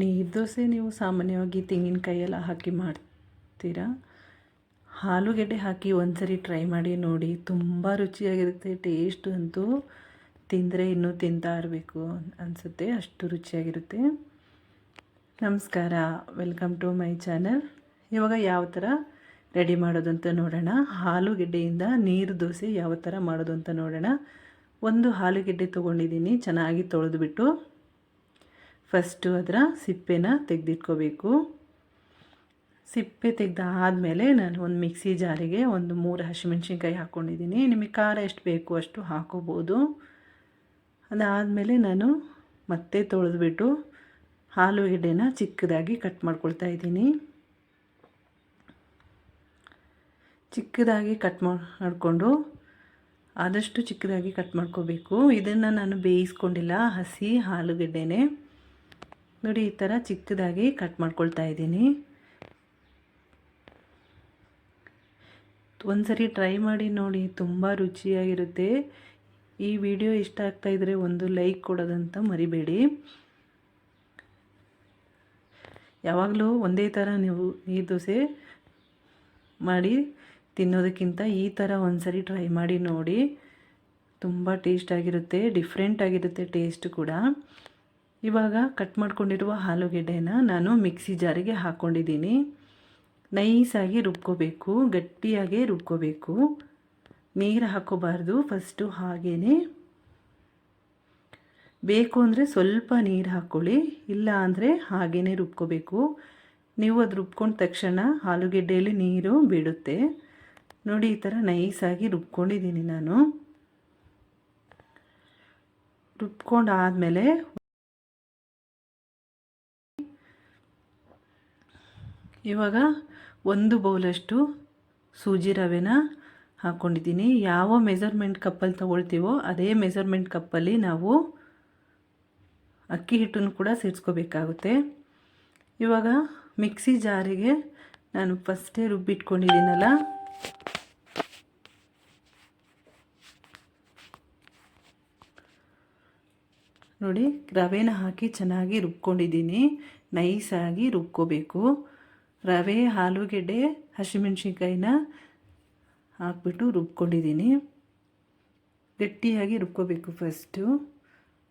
ನೀರು ದೋಸೆ ನೀವು ಸಾಮಾನ್ಯವಾಗಿ ತೆಂಗಿನಕಾಯಿ ಎಲ್ಲ ಹಾಕಿ ಮಾಡ್ತೀರಾ? ಆಲೂಗೆಡ್ಡೆ ಹಾಕಿ ಒಂದ್ಸರಿ ಟ್ರೈ ಮಾಡಿ ನೋಡಿ. ತುಂಬ ರುಚಿಯಾಗಿರುತ್ತೆ ಟೇಸ್ಟ್ ಅಂತೂ. ತಿಂದರೆ ಇನ್ನೂ ತಿಂತಾ ಇರಬೇಕು ಅನಿಸುತ್ತೆ, ಅಷ್ಟು ರುಚಿಯಾಗಿರುತ್ತೆ. ನಮಸ್ಕಾರ ವೆಲ್ಕಮ್ ಟು ಮೈ ಚಾನಲ್ ಇವಾಗ ಯಾವ ಥರ ರೆಡಿ ಮಾಡೋದು ಅಂತ ನೋಡೋಣ ಆಲೂಗೆಡ್ಡೆಯಿಂದ ನೀರು ದೋಸೆ ಯಾವ ಥರ ಮಾಡೋದು ಅಂತ ನೋಡೋಣ. ಒಂದು ಆಲೂಗೆಡ್ಡೆ ತೊಗೊಂಡಿದ್ದೀನಿ, ಚೆನ್ನಾಗಿ ತೊಳೆದುಬಿಟ್ಟು. ಫಸ್ಟು ಅದರ ಸಿಪ್ಪೆನ ತೆಗೆದಿಟ್ಕೋಬೇಕು. ಸಿಪ್ಪೆ ತೆಗೆದಾದಮೇಲೆ ನಾನು ಒಂದು ಮಿಕ್ಸಿ ಜಾರಿಗೆ ಒಂದು ಮೂರು ಹಸಿಮೆಣ್ಸಿನ್ಕಾಯಿ ಹಾಕ್ಕೊಂಡಿದ್ದೀನಿ. ನಿಮಗೆ ಖಾರ ಎಷ್ಟು ಬೇಕು ಅಷ್ಟು ಹಾಕೋಬೋದು. ಅದಾದಮೇಲೆ ನಾನು ಮತ್ತೆ ತೊಳೆದ್ಬಿಟ್ಟು ಆಲೂಗೆಡ್ಡೆನ ಚಿಕ್ಕದಾಗಿ ಕಟ್ ಮಾಡ್ಕೊಳ್ತಾ ಇದ್ದೀನಿ. ಚಿಕ್ಕದಾಗಿ ಕಟ್ ಮಾಡಿಕೊಂಡು ಆದಷ್ಟು ಚಿಕ್ಕದಾಗಿ ಕಟ್ ಮಾಡ್ಕೋಬೇಕು. ಇದನ್ನು ನಾನು ಬೇಯಿಸ್ಕೊಂಡಿಲ್ಲ, ಹಸಿ ಆಲೂಗೆಡ್ಡೆನೇ ನೋಡಿ, ಈ ಥರ ಚಿಕ್ಕದಾಗಿ ಕಟ್ ಮಾಡ್ಕೊಳ್ತಾ ಇದ್ದೀನಿ. ಒಂದ್ಸರಿ ಟ್ರೈ ಮಾಡಿ ನೋಡಿ, ತುಂಬ ರುಚಿಯಾಗಿರುತ್ತೆ. ಈ ವಿಡಿಯೋ ಇಷ್ಟ ಆಗ್ತಾಯಿದ್ರೆ ಒಂದು ಲೈಕ್ ಕೊಡೋದಂತ ಮರಿಬೇಡಿ. ಯಾವಾಗಲೂ ಒಂದೇ ಥರ ನೀವು ಈ ದೋಸೆ ಮಾಡಿ ತಿನ್ನೋದಕ್ಕಿಂತ ಈ ಥರ ಒಂದ್ಸರಿ ಟ್ರೈ ಮಾಡಿ ನೋಡಿ. ತುಂಬ ಡಿಫರೆಂಟ್ ಆಗಿರುತ್ತೆ ಟೇಸ್ಟ್ ಕೂಡ. ಇವಾಗ ಕಟ್ ಮಾಡ್ಕೊಂಡಿರುವ ಆಲೂಗೆಡ್ಡೆನ ನಾನು ಮಿಕ್ಸಿ ಜಾರಿಗೆ ಹಾಕ್ಕೊಂಡಿದ್ದೀನಿ ನೈಸಾಗಿ ರುಬ್ಕೋಬೇಕು, ಗಟ್ಟಿಯಾಗೆ ರುಬ್ಕೋಬೇಕು. ನೀರು ಹಾಕೋಬಾರ್ದು ಫಸ್ಟು ಹಾಗೇ ಬೇಕು ಅಂದರೆ ಸ್ವಲ್ಪ ನೀರು ಹಾಕ್ಕೊಳ್ಳಿ, ಇಲ್ಲ ಅಂದರೆ ಹಾಗೇ ರುಬ್ಕೋಬೇಕು. ನೀವು ಅದು ರುಬ್ಕೊಂಡ ತಕ್ಷಣ ಆಲೂಗೆಡ್ಡೆಯಲ್ಲಿ ನೀರು ಬಿಡುತ್ತೆ ನೋಡಿ, ಈ ಥರ ನೈಸಾಗಿ ರುಬ್ಕೊಂಡಿದ್ದೀನಿ ನಾನು. ರುಬ್ಕೊಂಡು ಆದಮೇಲೆ ಇವಾಗ ಒಂದು ಬೌಲಷ್ಟು ಸೂಜಿ ರವೆನ ಹಾಕ್ಕೊಂಡಿದ್ದೀನಿ ಯಾವ ಮೆಜರ್ಮೆಂಟ್ ಕಪ್ಪಲ್ಲಿ ತೊಗೊಳ್ತೀವೋ ಅದೇ ಮೆಜರ್ಮೆಂಟ್ ಕಪ್ಪಲ್ಲಿ ನಾವು ಅಕ್ಕಿ ಹಿಟ್ಟನ್ನು ಕೂಡ ಸೇರಿಸ್ಕೋಬೇಕಾಗುತ್ತೆ. ಇವಾಗ ಮಿಕ್ಸಿ ಜಾರಿಗೆ ನಾನು ಫಸ್ಟೇ ರುಬ್ಬಿಟ್ಕೊಂಡಿದ್ದೀನಲ್ಲ. ನೋಡಿ ರವೆನ ಹಾಕಿ ಚೆನ್ನಾಗಿ ರುಬ್ಕೊಂಡಿದ್ದೀನಿ. ನೈಸಾಗಿ ರುಬ್ಕೋಬೇಕು. ರವೆ, ಆಲೂಗೆಡ್ಡೆ, ಹಸಿಮೆಣ್ಸಿನ್ಕಾಯಿನ ಹಾಕ್ಬಿಟ್ಟು ರುಬ್ಕೊಂಡಿದ್ದೀನಿ. ಗಟ್ಟಿಯಾಗಿ ರುಬ್ಕೋಬೇಕು ಫಸ್ಟು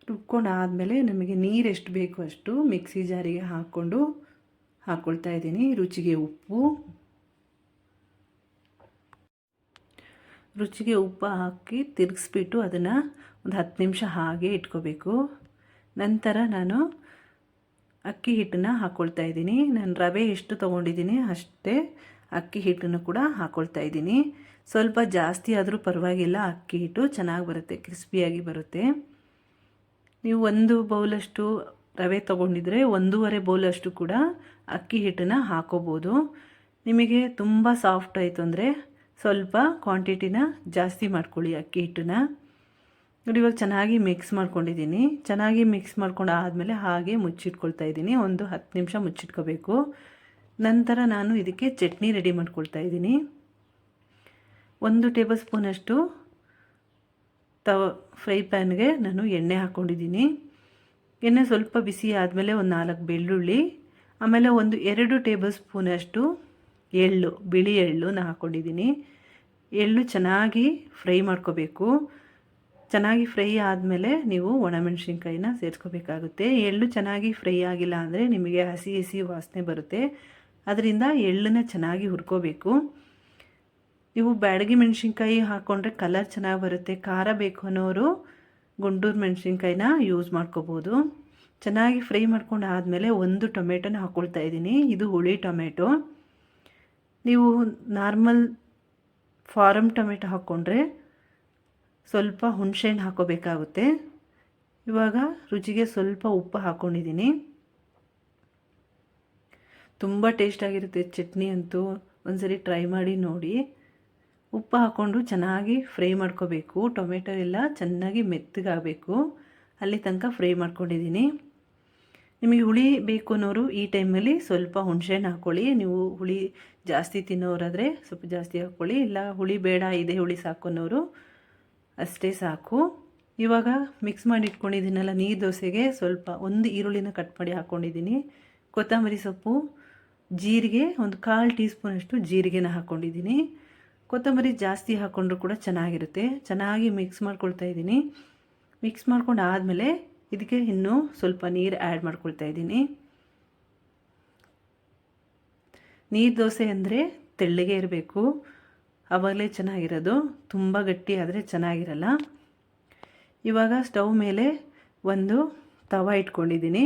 ರುಬ್ಕೊಂಡು ಆದಮೇಲೆ ನಮಗೆ ನೀರು ಎಷ್ಟು ಬೇಕು ಅಷ್ಟು ಮಿಕ್ಸಿ ಜಾರಿಗೆ ಹಾಕ್ಕೊಂಡು ಹಾಕ್ಕೊಳ್ತಾ ಇದ್ದೀನಿ. ರುಚಿಗೆ ಉಪ್ಪು. ರುಚಿಗೆ ಉಪ್ಪು ಹಾಕಿ ತಿರುಗಿಸ್ಬಿಟ್ಟು ಅದನ್ನು ಒಂದು ಹತ್ತು ನಿಮಿಷ ಹಾಗೆ ಇಟ್ಕೋಬೇಕು. ನಂತರ ನಾನು ಅಕ್ಕಿ ಹಿಟ್ಟನ್ನ ಹಾಕ್ಕೊಳ್ತಾ ಇದ್ದೀನಿ. ನಾನು ರವೆ ಎಷ್ಟು ತೊಗೊಂಡಿದ್ದೀನಿ ಅಷ್ಟೇ ಅಕ್ಕಿ ಹಿಟ್ಟನ್ನು ಕೂಡ ಹಾಕ್ಕೊಳ್ತಾ ಇದ್ದೀನಿ. ಸ್ವಲ್ಪ ಜಾಸ್ತಿ ಆದರೂ ಪರವಾಗಿಲ್ಲ, ಅಕ್ಕಿ ಹಿಟ್ಟು ಚೆನ್ನಾಗಿ ಬರುತ್ತೆ, ಕ್ರಿಸ್ಪಿಯಾಗಿ ಬರುತ್ತೆ. ನೀವು ಒಂದು ಬೌಲಷ್ಟು ರವೆ ತೊಗೊಂಡಿದ್ರೆ ಒಂದೂವರೆ ಬೌಲಷ್ಟು ಕೂಡ ಅಕ್ಕಿ ಹಿಟ್ಟನ್ನು ಹಾಕೋಬೋದು. ನಿಮಗೆ ತುಂಬ ಸಾಫ್ಟ್ ಆಯಿತು ಅಂದರೆ ಸ್ವಲ್ಪ ಕ್ವಾಂಟಿಟಿನ ಜಾಸ್ತಿ ಮಾಡ್ಕೊಳ್ಳಿ ಅಕ್ಕಿ ಹಿಟ್ಟನ್ನ. ನೋಡಿ, ಇವಾಗ ಚೆನ್ನಾಗಿ ಮಿಕ್ಸ್ ಮಾಡ್ಕೊಂಡಿದ್ದೀನಿ. ಚೆನ್ನಾಗಿ ಮಿಕ್ಸ್ ಮಾಡ್ಕೊಂಡು ಆದಮೇಲೆ ಹಾಗೆ ಮುಚ್ಚಿಟ್ಕೊಳ್ತಾ ಇದ್ದೀನಿ. ಒಂದು ಹತ್ತು ನಿಮಿಷ ಮುಚ್ಚಿಟ್ಕೋಬೇಕು. ನಂತರ ನಾನು ಇದಕ್ಕೆ ಚಟ್ನಿ ರೆಡಿ ಮಾಡ್ಕೊಳ್ತಾ ಇದ್ದೀನಿ. ಒಂದು ಟೇಬಲ್ ಸ್ಪೂನಷ್ಟು ತವ ಫ್ರೈ ಪ್ಯಾನ್ಗೆ ನಾನು ಎಣ್ಣೆ ಹಾಕ್ಕೊಂಡಿದ್ದೀನಿ. ಎಣ್ಣೆ ಸ್ವಲ್ಪ ಬಿಸಿ ಆದಮೇಲೆ ಒಂದು ನಾಲ್ಕು ಬೆಳ್ಳುಳ್ಳಿ, ಆಮೇಲೆ ಒಂದು ಎರಡು ಟೇಬಲ್ ಸ್ಪೂನಷ್ಟು ಎಳ್ಳು, ಬಿಳಿ ಎಳ್ಳು ನಾನು ಹಾಕ್ಕೊಂಡಿದ್ದೀನಿ. ಎಳ್ಳು ಚೆನ್ನಾಗಿ ಫ್ರೈ ಮಾಡ್ಕೋಬೇಕು. ಚೆನ್ನಾಗಿ ಫ್ರೈ ಆದಮೇಲೆ ನೀವು ಒಣಮೆಣಸಿನ್ಕಾಯಿನ ಸೇರಿಸ್ಕೋಬೇಕಾಗುತ್ತೆ. ಎಳ್ಳು ಚೆನ್ನಾಗಿ ಫ್ರೈ ಆಗಿಲ್ಲ ಅಂದರೆ ನಿಮಗೆ ಹಸಿ ಹಸಿ ವಾಸನೆ ಬರುತ್ತೆ. ಅದರಿಂದ ಎಳ್ಳನ್ನ ಚೆನ್ನಾಗಿ ಹುರ್ಕೋಬೇಕು. ನೀವು ಬ್ಯಾಡಗಿ ಮೆಣಸಿನ್ಕಾಯಿ ಹಾಕ್ಕೊಂಡ್ರೆ ಕಲರ್ ಚೆನ್ನಾಗಿ ಬರುತ್ತೆ. ಖಾರ ಬೇಕು ಅನ್ನೋರು ಗುಂಡೂರು ಮೆಣಸಿನ್ಕಾಯಿನ ಯೂಸ್ ಮಾಡ್ಕೋಬೋದು. ಚೆನ್ನಾಗಿ ಫ್ರೈ ಮಾಡ್ಕೊಂಡು ಆದಮೇಲೆ ಒಂದು ಟೊಮೆಟೊನ ಹಾಕ್ಕೊಳ್ತಾ ಇದ್ದೀನಿ. ಇದು ಹುಳಿ ಟೊಮೆಟೊ. ನೀವು ನಾರ್ಮಲ್ ಫಾರಮ್ ಟೊಮೆಟೊ ಹಾಕ್ಕೊಂಡ್ರೆ ಸ್ವಲ್ಪ ಹುಣಸೆಹಣ್ಣು ಹಾಕೋಬೇಕಾಗುತ್ತೆ. ಇವಾಗ ರುಚಿಗೆ ಸ್ವಲ್ಪ ಉಪ್ಪು ಹಾಕ್ಕೊಂಡಿದ್ದೀನಿ ತುಂಬ ಟೇಸ್ಟಾಗಿರುತ್ತೆ ಚಟ್ನಿ ಅಂತೂ. ಒಂದ್ಸರಿ ಟ್ರೈ ಮಾಡಿ ನೋಡಿ. ಉಪ್ಪು ಹಾಕ್ಕೊಂಡು ಚೆನ್ನಾಗಿ ಫ್ರೈ ಮಾಡ್ಕೋಬೇಕು. ಟೊಮೆಟೊ ಎಲ್ಲ ಚೆನ್ನಾಗಿ ಮೆತ್ತಗಾಗಬೇಕು. ಅಲ್ಲಿ ತನಕ ಫ್ರೈ ಮಾಡ್ಕೊಂಡಿದ್ದೀನಿ. ನಿಮಗೆ ಹುಳಿ ಬೇಕು ಅನ್ನೋರು ಈ ಟೈಮಲ್ಲಿ ಸ್ವಲ್ಪ ಹುಣಸೆಹಣ್ಣು ಹಾಕ್ಕೊಳ್ಳಿ ನೀವು ಹುಳಿ ಜಾಸ್ತಿ ತಿನ್ನೋರಾದರೆ ಸ್ವಲ್ಪ ಜಾಸ್ತಿ ಹಾಕ್ಕೊಳ್ಳಿ ಇಲ್ಲ ಹುಳಿ ಬೇಡ, ಇದೆ ಹುಳಿ ಸಾಕು ಅಷ್ಟೇ ಸಾಕು. ಇವಾಗ ಮಿಕ್ಸ್ ಮಾಡಿ ಇಟ್ಕೊಂಡಿದ್ದೀನಲ್ಲ ನೀರು ದೋಸೆಗೆ ಸ್ವಲ್ಪ ಒಂದು ಈರುಳ್ಳಿನ ಕಟ್ ಮಾಡಿ ಹಾಕ್ಕೊಂಡಿದ್ದೀನಿ ಕೊತ್ತಂಬರಿ ಸೊಪ್ಪು, ಜೀರಿಗೆ, ಒಂದು ಕಾಲು ಟೀ ಸ್ಪೂನಷ್ಟು ಜೀರಿಗೆನ ಹಾಕ್ಕೊಂಡಿದ್ದೀನಿ ಕೊತ್ತಂಬರಿ ಜಾಸ್ತಿ ಹಾಕ್ಕೊಂಡ್ರೂ ಕೂಡ ಚೆನ್ನಾಗಿರುತ್ತೆ. ಚೆನ್ನಾಗಿ ಮಿಕ್ಸ್ ಮಾಡ್ಕೊಳ್ತಾ ಇದ್ದೀನಿ. ಮಿಕ್ಸ್ ಮಾಡ್ಕೊಂಡು ಆದಮೇಲೆ ಇದಕ್ಕೆ ಇನ್ನೂ ಸ್ವಲ್ಪ ನೀರು ಆ್ಯಡ್ ಮಾಡ್ಕೊಳ್ತಾ ಇದ್ದೀನಿ. ನೀರು ದೋಸೆ ಅಂದರೆ ತೆಳ್ಳಗೆ ಇರಬೇಕು. ಆವಾಗಲೇ ಚೆನ್ನಾಗಿರೋದು. ತುಂಬ ಗಟ್ಟಿ ಆದರೆ ಚೆನ್ನಾಗಿರಲ್ಲ. ಇವಾಗ ಸ್ಟವ್ ಮೇಲೆ ಒಂದು ತವ ಇಟ್ಕೊಂಡಿದ್ದೀನಿ.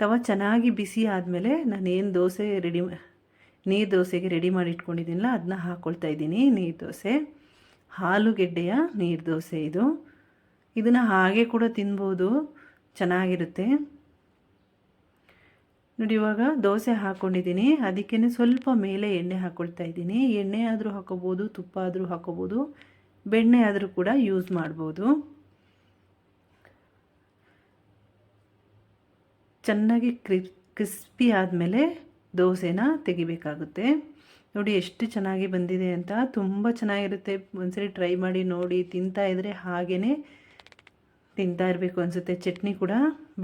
ತವ ಚೆನ್ನಾಗಿ ಬಿಸಿ ಆದಮೇಲೆ ನಾನು ಏನು ದೋಸೆ ರೆಡಿ ನೀರು ದೋಸೆಗೆ ರೆಡಿ ಮಾಡಿ ಇಟ್ಕೊಂಡಿದ್ದೀನಲ್ಲ ಅದನ್ನ ಹಾಕ್ಕೊಳ್ತಾ ಇದ್ದೀನಿ, ನೀರು ದೋಸೆ. ಆಲೂಗೆಡ್ಡೆಯ ನೀರು ದೋಸೆ ಇದು. ಇದನ್ನು ಹಾಗೆ ಕೂಡ ತಿನ್ಬೋದು. ಚೆನ್ನಾಗಿರುತ್ತೆ. ನೋಡಿ, ಇವಾಗ ದೋಸೆ ಹಾಕ್ಕೊಂಡಿದ್ದೀನಿ ಅದಕ್ಕೇ ಸ್ವಲ್ಪ ಮೇಲೆ ಎಣ್ಣೆ ಹಾಕ್ಕೊಳ್ತಾ ಇದ್ದೀನಿ. ಎಣ್ಣೆ ಆದರೂ ಹಾಕೋಬೋದು, ತುಪ್ಪ ಆದರೂ ಹಾಕೋಬೋದು. ಬೆಣ್ಣೆ ಆದರೂ ಕೂಡ ಯೂಸ್ ಮಾಡ್ಬೋದು. ಚೆನ್ನಾಗಿ ಕ್ರಿಪ್, ಕ್ರಿಸ್ಪಿ ಆದಮೇಲೆ ದೋಸೆನ ತೆಗಿಬೇಕಾಗುತ್ತೆ. ನೋಡಿ, ಎಷ್ಟು ಚೆನ್ನಾಗಿ ಬಂದಿದೆ ಅಂತ. ತುಂಬ ಚೆನ್ನಾಗಿರುತ್ತೆ. ಒಂದ್ಸರಿ ಟ್ರೈ ಮಾಡಿ ನೋಡಿ. ತಿಂತಾ ಇದ್ದರೆ ಹಾಗೇ ತಿಂತಾ ಇರಬೇಕು ಅನಿಸುತ್ತೆ. ಚಟ್ನಿ ಕೂಡ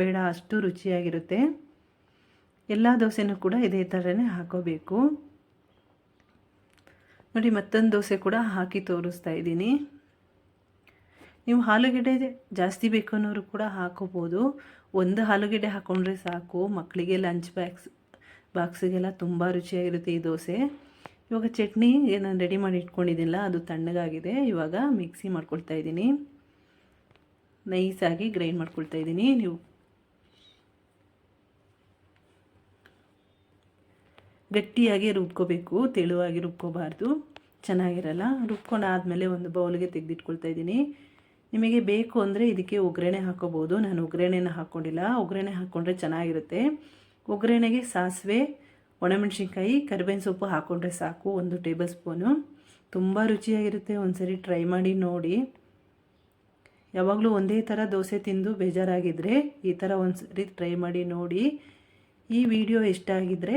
ಬೇಡ, ಅಷ್ಟು ರುಚಿಯಾಗಿರುತ್ತೆ. ಎಲ್ಲ ದೋಸೆನೂ ಕೂಡ ಇದೇ ಥರನೇ ಹಾಕೋಬೇಕು. ನೋಡಿ, ಮತ್ತೊಂದು ದೋಸೆ ಕೂಡ ಹಾಕಿ ತೋರಿಸ್ತಾ ಇದ್ದೀನಿ. ನೀವು ಆಲೂಗೆಡ್ಡೆ ಜಾಸ್ತಿ ಬೇಕು ಅನ್ನೋರು ಕೂಡ ಹಾಕೋಬೋದು. ಒಂದು ಆಲೂಗೆಡ್ಡೆ ಹಾಕ್ಕೊಂಡ್ರೆ ಸಾಕು. ಮಕ್ಕಳಿಗೆ ಲಂಚ್ ಬ್ಯಾಗ್ಸ್ ಬಾಕ್ಸಿಗೆಲ್ಲ ತುಂಬ ರುಚಿಯಾಗಿರುತ್ತೆ ಈ ದೋಸೆ. ಇವಾಗ ಚಟ್ನಿ ನಾನು ರೆಡಿ ಮಾಡಿ ಇಟ್ಕೊಂಡಿದ್ದಿಲ್ಲ ಅದು ತಣ್ಣಗಾಗಿದೆ. ಇವಾಗ ಮಿಕ್ಸಿ ಮಾಡ್ಕೊಳ್ತಾ ಇದ್ದೀನಿ. ನೈಸಾಗಿ ಗ್ರೈಂಡ್ ಮಾಡ್ಕೊಳ್ತಾ ಇದ್ದೀನಿ. ನೀವು ಗಟ್ಟಿಯಾಗಿ ರುಬ್ಕೋಬೇಕು, ತೆಳುವಾಗಿ ರುಬ್ಕೋಬಾರ್ದು. ಚೆನ್ನಾಗಿರಲ್ಲ? ರುಬ್ಕೊಂಡಾದಮೇಲೆ ಒಂದು ಬೌಲ್ಗೆ ತೆಗೆದಿಟ್ಕೊಳ್ತಾ ಇದ್ದೀನಿ. ನಿಮಗೆ ಬೇಕು ಅಂದರೆ ಇದಕ್ಕೆ ಒಗ್ಗರಣೆ ಹಾಕೋಬೋದು. ನಾನು ಒಗ್ಗರಣೆನ ಹಾಕ್ಕೊಂಡಿಲ್ಲ. ಒಗ್ಗರಣೆ ಹಾಕ್ಕೊಂಡ್ರೆ ಚೆನ್ನಾಗಿರುತ್ತೆ. ಒಗ್ಗರಣೆಗೆ ಸಾಸಿವೆ, ಒಣಮೆಣ್ಸಿನ್ಕಾಯಿ, ಕರಿಬೇವಿನ ಸೊಪ್ಪು ಹಾಕ್ಕೊಂಡ್ರೆ ಸಾಕು. ಒಂದು ಟೇಬಲ್ ಸ್ಪೂನು. ತುಂಬ ರುಚಿಯಾಗಿರುತ್ತೆ. ಒಂದ್ಸರಿ ಟ್ರೈ ಮಾಡಿ ನೋಡಿ. ಯಾವಾಗಲೂ ಒಂದೇ ಥರ ದೋಸೆ ತಿಂದು ಬೇಜಾರಾಗಿದ್ದರೆ ಈ ಥರ ಒಂದು ಸರಿ ಟ್ರೈ ಮಾಡಿ ನೋಡಿ. ಈ ವಿಡಿಯೋ ಇಷ್ಟ ಆಗಿದ್ದರೆ